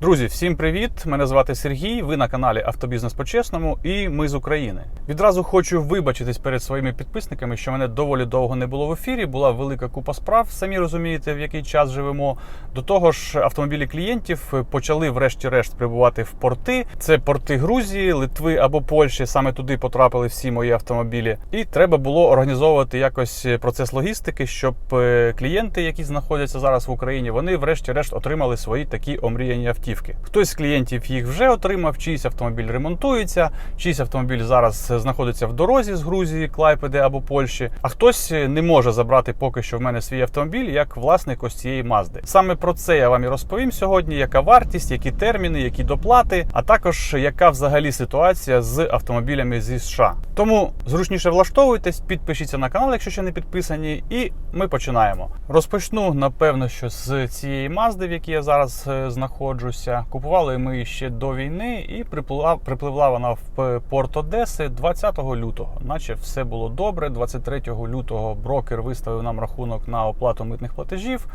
Друзі, всім привіт! Мене звати Сергій. Ви на каналі Автобізнес по-чесному, і ми з України. Відразу хочу вибачитись перед своїми підписниками, що мене доволі довго не було в ефірі. Була велика купа справ. Самі розумієте, в який час живемо. До того ж, автомобілі клієнтів почали, врешті-решт, прибувати в порти. Це порти Грузії, Литви або Польщі. Саме туди потрапили всі мої автомобілі. І треба було організовувати якось процес логістики, щоб е, клієнти, які знаходяться зараз в Україні, вони, врешті-решт, отримали свої такі омріяні автівки. Хтось з клієнтів їх вже отримав, чийсь автомобіль ремонтується, чийсь автомобіль зараз знаходиться в дорозі з Грузії, Клайпеди або Польщі. А хтось не може забрати поки що в мене свій автомобіль як власник ось цієї мазди. Саме про це я вам і розповім сьогодні: яка вартість, які терміни, які доплати, а також яка взагалі ситуація з автомобілями зі США. Тому зручніше влаштовуйтесь, підпишіться на канал, якщо ще не підписані, і ми починаємо. Розпочну напевно, що з цієї мазди, в якій я зараз е, знаходжуся. Купували ми ще до війни, і припливла, припливла вона в порт Одеси 20 лютого. Наче все було добре. 23 лютого брокер виставив нам рахунок на оплату митних платежів.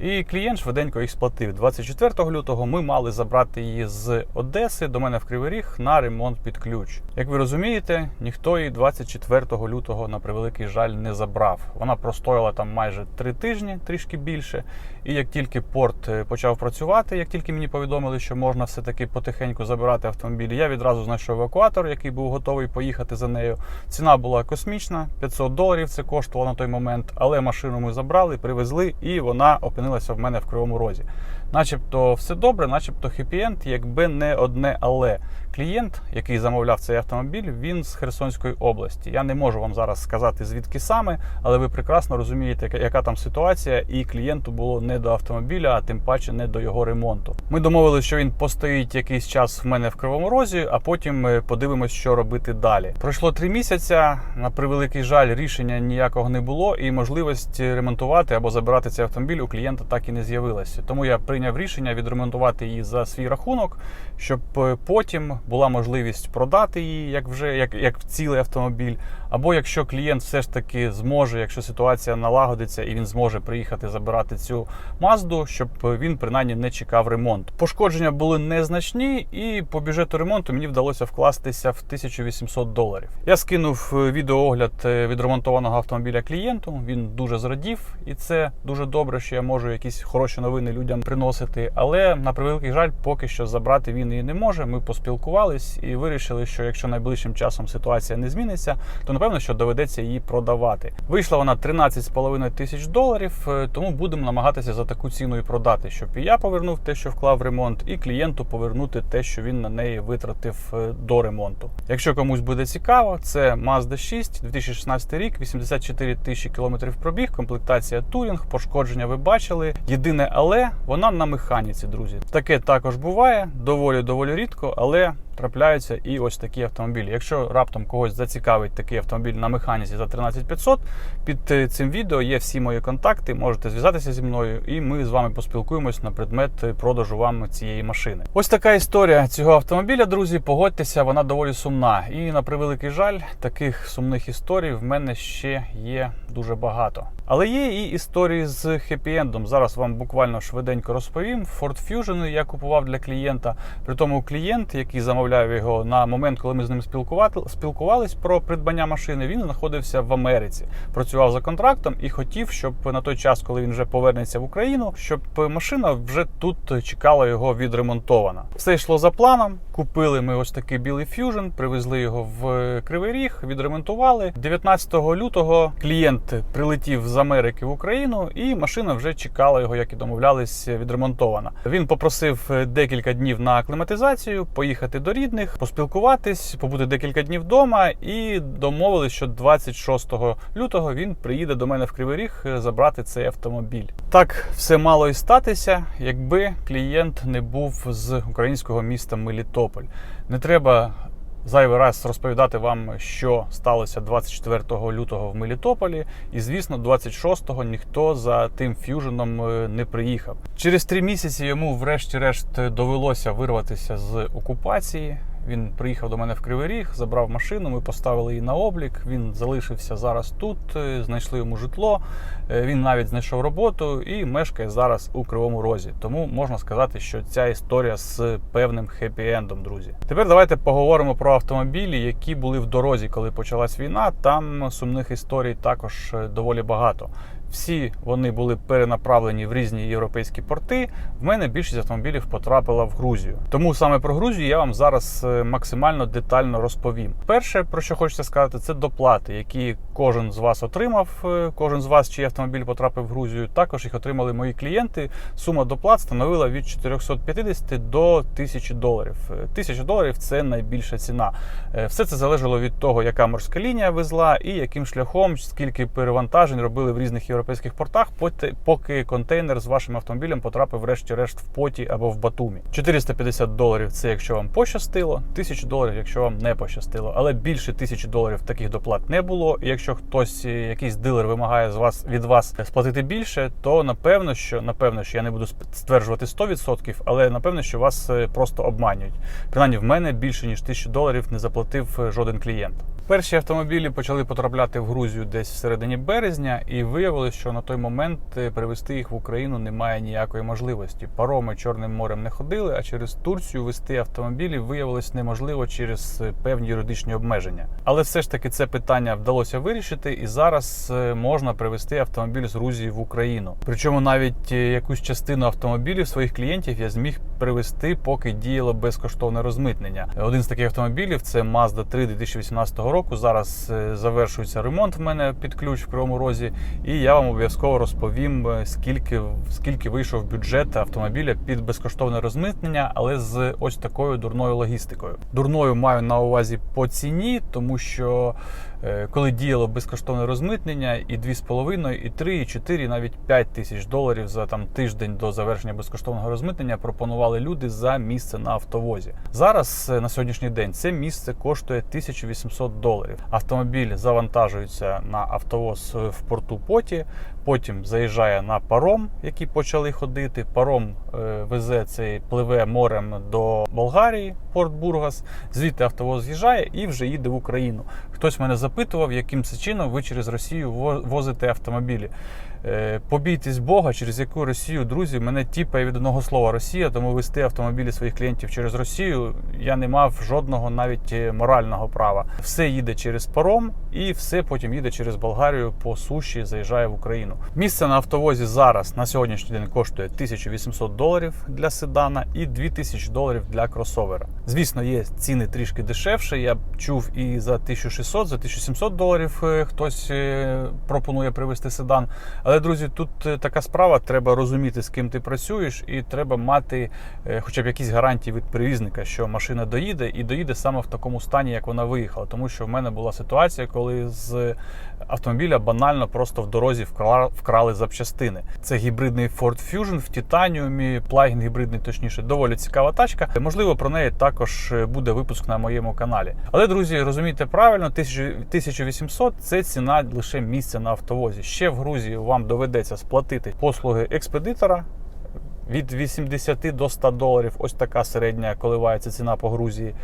І клієнт швиденько їх сплатив. 24 лютого ми мали забрати її з Одеси до мене в Кривий Ріг на ремонт під ключ. Як ви розумієте, ніхто її 24 лютого на превеликий жаль не забрав. Вона простояла там майже три тижні, трішки більше. І як тільки порт е, почав працювати, як тільки мені повідомили, що можна все таки потихеньку забирати автомобіль, я відразу знайшов евакуатор, який був готовий поїхати за нею. Ціна була космічна, 500 доларів. Це коштувало на той момент, але машину ми забрали, привезли, і вона опинилася в мене в кривому розі. Начебто все добре, начебто хеппі-енд, якби не одне але. Клієнт, який замовляв цей автомобіль, він з Херсонської області. Я не можу вам зараз сказати звідки саме, але ви прекрасно розумієте, яка там ситуація, і клієнту було не до автомобіля, а тим паче не до його ремонту. Ми домовилися, що він постоїть якийсь час в мене в кривому розі, а потім ми подивимось, що робити далі. Пройшло три місяці. На превеликий жаль, рішення ніякого не було, і можливість ремонтувати або забирати цей автомобіль у клієнта так і не з'явилася. Тому я прийняв рішення відремонтувати її за свій рахунок, щоб потім була можливість продати її, як вже як, як цілий автомобіль. Або якщо клієнт все ж таки зможе, якщо ситуація налагодиться і він зможе приїхати забирати цю мазду, щоб він принаймні не чекав ремонт. Пошкодження були незначні, і по бюджету ремонту мені вдалося вкластися в 1800 доларів. Я скинув відеоогляд відремонтованого автомобіля клієнту. Він дуже зрадів, і це дуже добре, що я можу якісь хороші новини людям приносити. Але на превеликий жаль, поки що забрати він її не може. Ми поспілкувались і вирішили, що якщо найближчим часом ситуація не зміниться, то напевно, що доведеться її продавати. Вийшла вона 13,5 тисяч доларів, тому будемо намагатися за таку ціну і продати, щоб і я повернув те, що вклав в ремонт, і клієнту повернути те, що він на неї витратив до ремонту. Якщо комусь буде цікаво, це Mazda 6, 2016 рік, 84 тисячі кілометрів пробіг, комплектація Турінг, пошкодження ви бачили. Єдине, але вона на механіці, друзі. Таке також буває доволі доволі рідко, але трапляються і ось такі автомобілі. Якщо раптом когось зацікавить такий автомобіль на механіці за 13500, під цим відео є всі мої контакти. Можете зв'язатися зі мною, і ми з вами поспілкуємось на предмет продажу вам цієї машини. Ось така історія цього автомобіля, друзі. Погодьтеся, вона доволі сумна. І на превеликий жаль, таких сумних історій в мене ще є дуже багато. Але є і історії з хеппі-ендом. Зараз вам буквально швиденько розповім. Ford Fusion я купував для клієнта. При тому клієнт, який замовляв його на момент, коли ми з ним спілкувались про придбання машини, він знаходився в Америці, працював за контрактом і хотів, щоб на той час, коли він вже повернеться в Україну, щоб машина вже тут чекала його відремонтована. Все йшло за планом. Купили ми ось такий білий Fusion, привезли його в Кривий Ріг, відремонтували. 19 лютого клієнт прилетів з Америки в Україну, і машина вже чекала його, як і домовлялись, відремонтована. Він попросив декілька днів на акліматизацію, поїхати до рідних, поспілкуватись, побути декілька днів вдома, і домовились, що 26 лютого він приїде до мене в Кривий Ріг забрати цей автомобіль. Так все мало і статися, якби клієнт не був з українського міста Мелітополь. Не треба зайвий раз розповідати вам, що сталося 24 лютого в Мелітополі, і звісно, 26-го ніхто за тим ф'юженом не приїхав. Через три місяці йому, врешті-решт, довелося вирватися з окупації. Він приїхав до мене в Кривий Ріг, забрав машину, ми поставили її на облік. Він залишився зараз тут, е, знайшли йому житло. Е, Він навіть знайшов роботу і мешкає зараз у Кривому Розі. Тому можна сказати, що ця історія з певним хеппі-ендом, друзі. Тепер давайте поговоримо про автомобілі, які були в дорозі, коли почалась війна. Там сумних історій також е, доволі багато. Всі вони були перенаправлені в різні європейські порти. В мене більшість автомобілів потрапила в Грузію. Тому саме про Грузію я вам зараз е, максимально детально розповім. Перше, про що хочеться сказати, це доплати, які кожен з вас отримав. е, Кожен з вас, чий автомобіль потрапив в Грузію, також їх отримали мої клієнти. Сума доплат становила від 450 до 1000 доларів. Е, 1000 доларів це найбільша ціна. Е, Все це залежало від того, яка морська лінія везла і яким шляхом, скільки перевантажень робили в різних європейських портах, поки контейнер з вашим автомобілем потрапив врешті-решт в поті або в Батумі. 450 доларів це якщо вам пощастило, 1000 доларів, якщо вам не пощастило. Але більше 1000 доларів таких доплат не було. І якщо хтось, е, якийсь дилер вимагає з вас від вас сплатити більше, то напевно, що напевно, що я не буду стверджувати 100%, але напевно, що вас е, просто обманюють. Принаймні, в мене більше ніж 1000 доларів не заплатив е, жоден клієнт. Перші автомобілі почали потрапляти в Грузію десь в середині березня, і виявилось, що на той момент е, привезти їх в Україну немає ніякої можливості. Пароми Чорним морем не ходили, а через Турцію вести автомобілі виявилось неможливо через е, певні юридичні обмеження. Але все ж таки це питання вдалося вирішити, і зараз е, можна привезти автомобіль з Грузії в Україну. Причому навіть якусь частину автомобілів своїх клієнтів я зміг привезти, поки діяло безкоштовне розмитнення. Один з таких автомобілів це Mazda 3 2018 року. Зараз е, завершується ремонт в мене під ключ в Кривому Розі, і я вам обов'язково розповім, е, скільки скільки вийшов бюджет автомобіля під безкоштовне розмитнення, але з ось такою дурною логістикою. Дурною маю на увазі по ціні, тому що е, коли діяло безкоштовне розмитнення, і 2,5, і 3, і 4, і навіть 5 тисяч доларів за там тиждень до завершення безкоштовного розмитнення пропонували люди за місце на автовозі. Зараз на сьогоднішній день це місце коштує 1800 доларів. Автомобіль завантажується на автовоз в порту Поті. Потім заїжджає на паром, які почали ходити. Паром е, везе цей пливе морем до Болгарії, порт Бургас. Звідти автовоз з'їжджає і вже їде в Україну. Хтось мене запитував, яким це чином ви через Росію во- возите автомобілі. Е, Побійтесь Бога, через яку Росію, друзі, мене тіпає від одного слова Росія, тому вести автомобілі своїх клієнтів через Росію я не мав жодного навіть е, морального права. Все їде через паром і все потім їде через Болгарію по суші, заїжджає в Україну. Місце на автовозі зараз на сьогоднішній день коштує 1800 доларів для седана і 2000 доларів для кросовера. Звісно, є ціни трішки дешевше. Я чув і за 1600, за 1700 доларів е, хтось е, пропонує привезти седан. Але, друзі, тут е, така справа, треба розуміти, з ким ти працюєш, і треба мати хоча б якісь гарантії від перевізника, що машина доїде і доїде саме в такому стані, як вона виїхала. Тому що в мене була ситуація, коли з автомобіля банально просто в дорозі вкра- вкрали запчастини. Це гібридний Ford Fusion в титаніумі, плагін гібридний, точніше, доволі цікава тачка. Можливо, про неї також буде випуск на моєму каналі. Але, друзі, розумійте правильно, 1800 – це ціна лише місця на автовозі. Ще в Грузії вам доведеться сплатити послуги експедитора. Від 80 до 100 доларів, ось така середня коливається ціна по Грузії.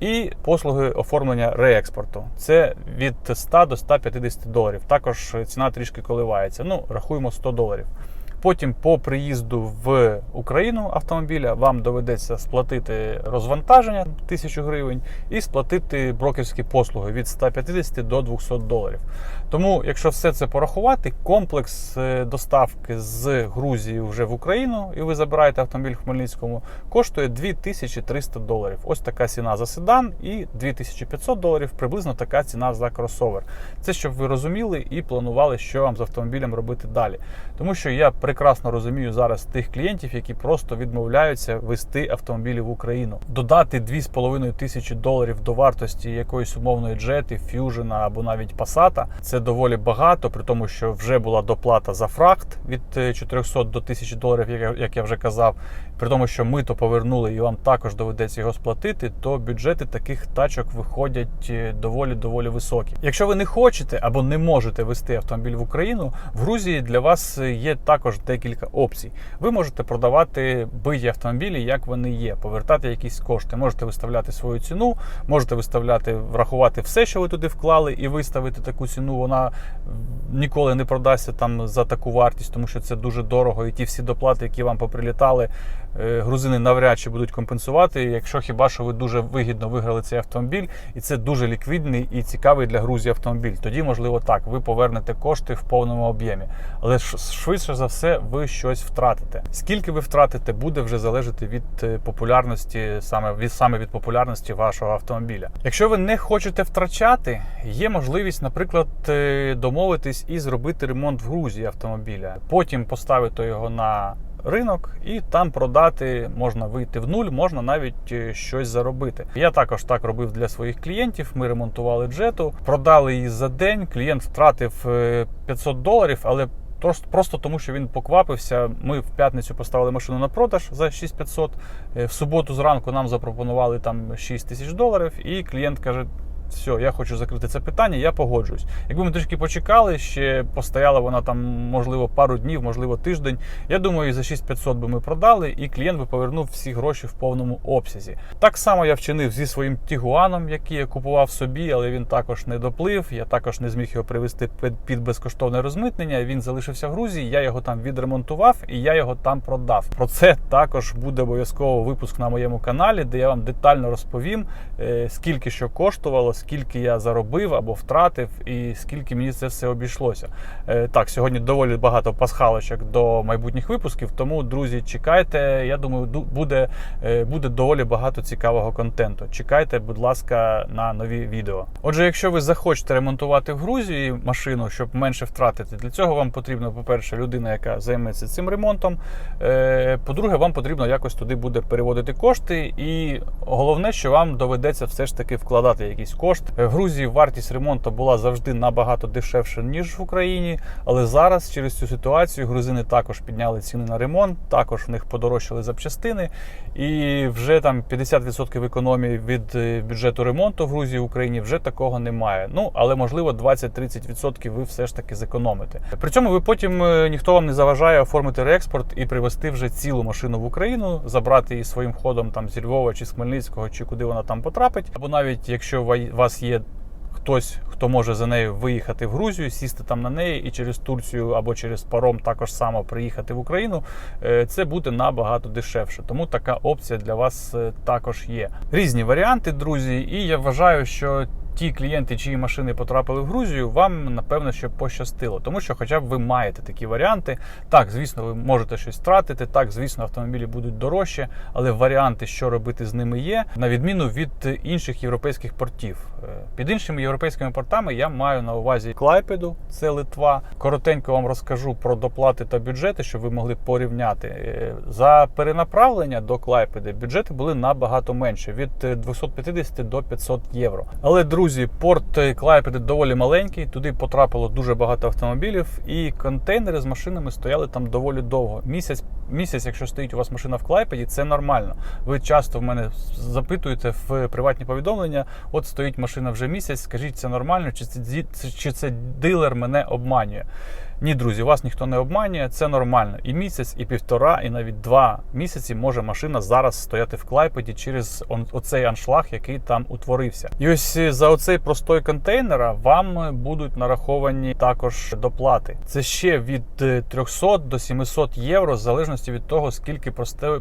І послуги оформлення реекспорту. Це від 100 до 150 доларів. Також ціна трішки коливається. Ну, рахуємо 100 доларів. Потім по приїзду в Україну автомобіля вам доведеться сплатити розвантаження 1000 гривень і сплатити брокерські послуги від 150 до 200 доларів. Тому, якщо все це порахувати, комплекс е, доставки з Грузії вже в Україну, і ви забираєте автомобіль в Хмельницькому, коштує 2300 доларів. Ось така ціна за седан і 2500 доларів приблизно така ціна за кросовер. Це щоб ви розуміли і планували, що вам з автомобілем робити далі. Тому що я прекрасно розумію зараз тих клієнтів, які просто відмовляються вести автомобілі в Україну. Додати 2,5 тисячі доларів до вартості якоїсь умовної джети, фюжена або навіть пасата це доволі багато, при тому, що вже була доплата за фракт від е, 400 до 1000 доларів, як я вже казав. При тому, що ми то повернули і вам також доведеться його сплатити, то бюджети таких тачок виходять е, доволі доволі високі. Якщо ви не хочете або не можете вести автомобіль в Україну, в Грузії для вас є також декілька опцій. Ви можете продавати биті автомобілі, як вони є, повертати якісь кошти. Можете виставляти свою ціну, можете виставляти, врахувати все, що ви туди вклали, і виставити таку ціну. Вона ніколи не продасться там за таку вартість, тому що це дуже дорого. І ті всі доплати, які вам поприлітали, е, грузини навряд чи будуть компенсувати, якщо хіба що ви дуже вигідно виграли цей автомобіль, і це дуже ліквідний і цікавий для Грузії автомобіль. Тоді, можливо, так, ви повернете кошти в повному об'ємі. Але швидше за все, ви щось втратите. Скільки ви втратите, буде вже залежати від е, популярності, саме від саме від популярності вашого автомобіля. Якщо ви не хочете втрачати, є можливість, наприклад, е, домовитись і зробити ремонт в Грузії автомобіля. Потім поставити його на ринок і там продати можна вийти в нуль, можна навіть е, щось заробити. Я також так робив для своїх клієнтів. Ми ремонтували джету, продали її за день. Клієнт втратив е, 500 доларів, але Просто, просто тому, що він поквапився. Ми в п'ятницю поставили машину на продаж за 6500. Е, В суботу зранку нам запропонували там 6 тисяч доларів, і клієнт каже: все, я хочу закрити це питання, я погоджуюсь. Якби ми трішки почекали, ще постояла вона там, можливо, пару днів, можливо, тиждень. Я думаю, за 6500 би ми продали, і клієнт би повернув всі гроші в повному обсязі. Так само я вчинив зі своїм Тігуаном, який я купував собі, але він також не доплив. Я також не зміг його привезти під- безкоштовне розмитнення. Він залишився в Грузії. Я його там відремонтував і я його там продав. Про це також буде обов'язково випуск на моєму каналі, де я вам детально розповім, е, скільки що коштувало, скільки я заробив або втратив, і скільки мені це все обійшлося. Е, Так, сьогодні доволі багато пасхалочок до майбутніх випусків. Тому, друзі, чекайте. Я думаю, буде, е, буде доволі багато цікавого контенту. Чекайте, будь ласка, на нові відео. Отже, якщо ви захочете ремонтувати в Грузії машину, щоб менше втратити, для цього вам потрібно, по-перше, людина, яка займеться цим ремонтом. Е, По-друге, вам потрібно якось туди буде переводити кошти. І головне, що вам доведеться все ж таки вкладати якийсь кошт. Е, В Грузії вартість ремонту була завжди набагато дешевше, ніж в Україні. Але зараз через цю ситуацію грузини також підняли ціни на ремонт, також в них подорожчали запчастини. І вже там 50% економії від е, бюджету ремонту в Грузії в Україні вже такого немає. Ну але можливо 20-30% ви все ж таки зекономите. При цьому ви потім е, ніхто вам не заважає оформити реекспорт і привезти вже цілу машину в Україну, забрати її своїм ходом там зі Львова чи з Хмельницького, чи куди вона там потрапить. Або навіть якщо вас є хтось, хто може за нею виїхати в Грузію, сісти там на неї і через Турцію або через паром також само приїхати в Україну, е, це буде набагато дешевше. Тому така опція для вас е, також є. Різні варіанти, друзі, і я вважаю, що. Ті клієнти, чиї машини потрапили в Грузію, вам напевно що пощастило, тому що, хоча б ви маєте такі варіанти. Так, звісно, ви можете щось втратити. Так, звісно, автомобілі будуть дорожче, але варіанти, що робити з ними, є на відміну від інших європейських портів. Е, Під іншими європейськими портами я маю на увазі Клайпеду, це Литва. Коротенько вам розкажу про доплати та бюджети, щоб ви могли порівняти. Е, За перенаправлення до Клайпеди бюджети були набагато менше від е, 250 до 500 євро. Але друзі, порт е, Клайпеди доволі маленький. Туди потрапило дуже багато автомобілів, і контейнери з машинами стояли там доволі довго. Місяць, місяць, якщо стоїть у вас машина в Клайпеді, це нормально. Ви часто в мене запитуєте в приватні повідомлення: от стоїть машина вже місяць, скажіть, це нормально, чи це чи це дилер мене обманює? Ні, друзі, вас ніхто не обманює, це нормально. І місяць, і півтора, і навіть два місяці може машина зараз стояти в клайпеді через оцей аншлаг, який там утворився. І ось е, за оцей простой контейнера вам будуть нараховані також доплати. Це ще від е, 300 до 700 євро, в залежності від того, скільки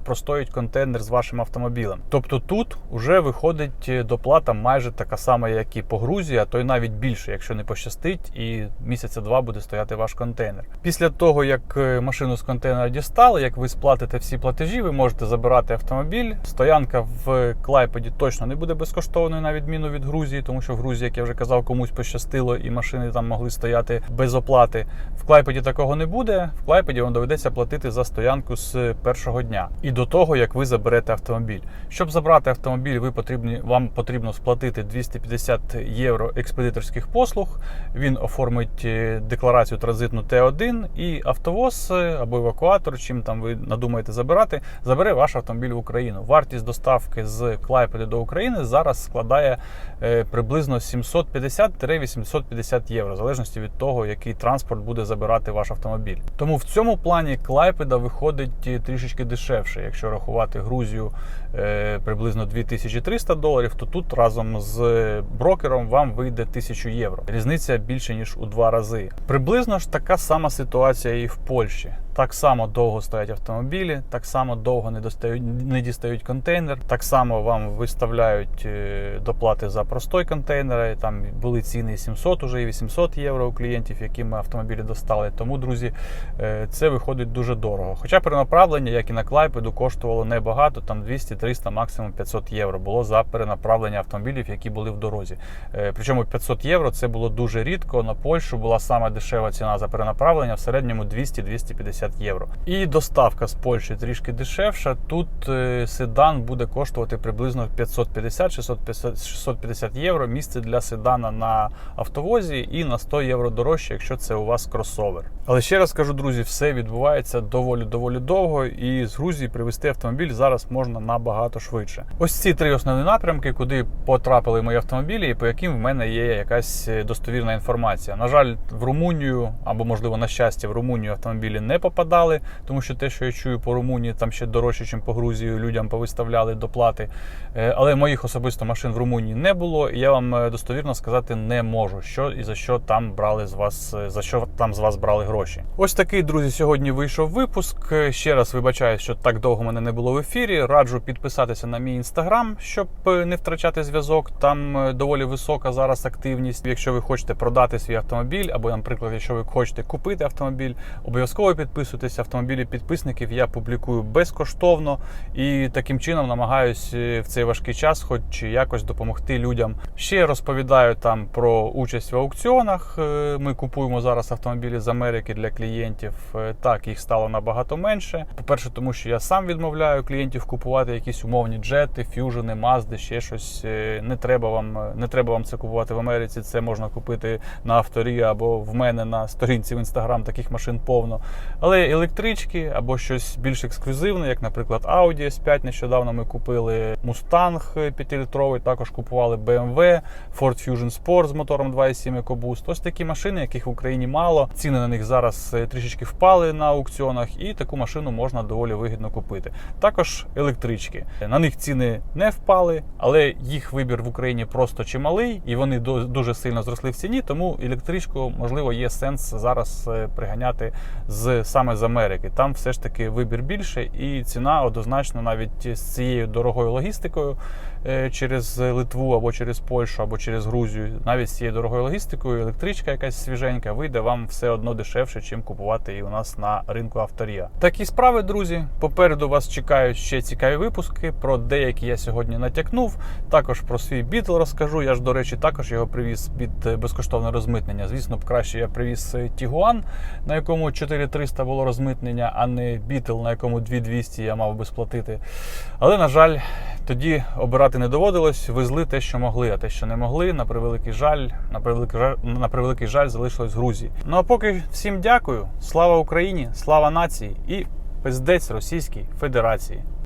простоїть контейнер з вашим автомобілем. Тобто тут вже виходить е, доплата майже така сама, як і по Грузії, а то й навіть більше, якщо не пощастить, і місяця два буде стояти ваш контейнер. Контейнер. Після того, як е, машину з контейнера дістали, як ви сплатите всі платежі, ви можете забирати автомобіль. Стоянка в Клайпеді точно не буде безкоштовною, на відміну від Грузії, тому що в Грузії, як я вже казав, комусь пощастило і машини там могли стояти без оплати. В Клайпеді такого не буде. В Клайпеді вам доведеться платити за стоянку з першого дня і до того, як ви заберете автомобіль. Щоб забрати автомобіль, ви потрібні вам потрібно сплатити 250 євро експедиторських послуг. Він оформить е, декларацію транзитну Т1 і автовоз е, або евакуатор, чим там ви надумаєте забирати, забере ваш автомобіль в Україну. Вартість доставки з Клайпеди до України зараз складає е, приблизно 750-850 євро, в залежності від того, який транспорт буде забирати ваш автомобіль. Тому в цьому плані Клайпеда виходить е, трішечки дешевше. Якщо рахувати Грузію приблизно 2300 доларів, то тут разом з брокером вам вийде 1000 євро. Різниця більше ніж у два рази. Приблизно ж така сама ситуація і в Польщі. Так само довго стоять автомобілі, так само довго не достають, не дістають контейнер. Так само вам виставляють е, доплати за простой контейнер. Там були ціни 700 уже і 800 євро у клієнтів, які ми автомобілі достали. Тому, друзі, е, це виходить дуже дорого. Хоча перенаправлення, як і на Клайпеду, коштувало небагато, там 200-300, максимум 500 євро було за перенаправлення автомобілів, які були в дорозі. Е, Причому 500 євро це було дуже рідко. На Польщу була сама дешева ціна за перенаправлення, в середньому 200-250 євро. І доставка з Польщі трішки дешевша. Тут е, седан буде коштувати приблизно 550-650 євро. Місце для седана на автовозі і на 100 євро дорожче, якщо це у вас кросовер. Але ще раз кажу, друзі, все відбувається доволі доволі довго, і з Грузії привезти автомобіль зараз можна набагато швидше. Ось ці три основні напрямки, куди потрапили мої автомобілі, і по яким в мене є якась е, достовірна інформація. На жаль, в Румунію або можливо на щастя, в Румунію автомобілі не попадали, тому що те, що я чую по Румунії, там ще дорожче, ніж по Грузії, людям повиставляли доплати. Е, Але моїх особисто машин в Румунії не було, і я вам е, достовірно сказати не можу, що і за що там брали з вас, е, за що там з вас брали гроші. Ось такий, друзі, сьогодні вийшов випуск. Ще раз вибачаю, що так довго мене не було в ефірі. Раджу підписатися на мій інстаграм, щоб не втрачати зв'язок. Там доволі висока зараз активність. Якщо ви хочете продати свій автомобіль, або, наприклад, якщо ви хочете купити автомобіль, обов'язково підписуйтесь. Автомобілі підписників я публікую безкоштовно і таким чином намагаюсь е, в цей важкий час, хоч якось допомогти людям. Ще розповідаю там про участь в аукціонах. Е, Ми купуємо зараз автомобілі з Америки для клієнтів. Е, Так, їх стало набагато менше. По-перше, тому що я сам відмовляю клієнтів купувати якісь умовні джети, фюжени, мазди, ще щось. Не треба вам, не треба вам це купувати в Америці. Це можна купити на авторі або в мене на сторінці в інстаграм. Таких машин повно. Але електрички або щось більш ексклюзивне, як, наприклад, Audi S5 нещодавно ми купили Mustang 5-літровий, також купували BMW, Ford Fusion Sport з мотором 2.7 EcoBoost. Ось такі машини, яких в Україні мало. Ціни на них зараз е, трішечки впали на аукціонах, і таку машину можна доволі вигідно купити. Також електрички. На них ціни не впали, але їх вибір в Україні просто чималий, і вони дуже сильно зросли в ціні. Тому електричку можливо є сенс зараз е, приганяти з саме з Америки. Там все ж таки вибір більше, і ціна однозначно навіть з цією дорогою логістикою через Литву або через Польщу, або через Грузію, навіть з цією дорогою логістикою, електричка якась свіженька вийде вам все одно дешевше, чим купувати і у нас на ринку авторія. Такі справи, друзі. Попереду вас чекають ще цікаві випуски. Про деякі я сьогодні натякнув. Також про свій бітл розкажу. Я ж, до речі, також його привіз під е, безкоштовне розмитнення. Звісно б, краще я привіз е, Тігуан, на якому 4300 було розмитнення, а не бітл, на якому 2200 я мав би сплатити. Але, на жаль, тоді обирати не доводилось. Везли те, що могли, а те, що не могли, на превеликий жаль, на превеликий жаль, на превеликий жаль залишилось в Грузії. Ну а поки всім дякую. Слава Україні, слава нації і пиздець Російській Федерації.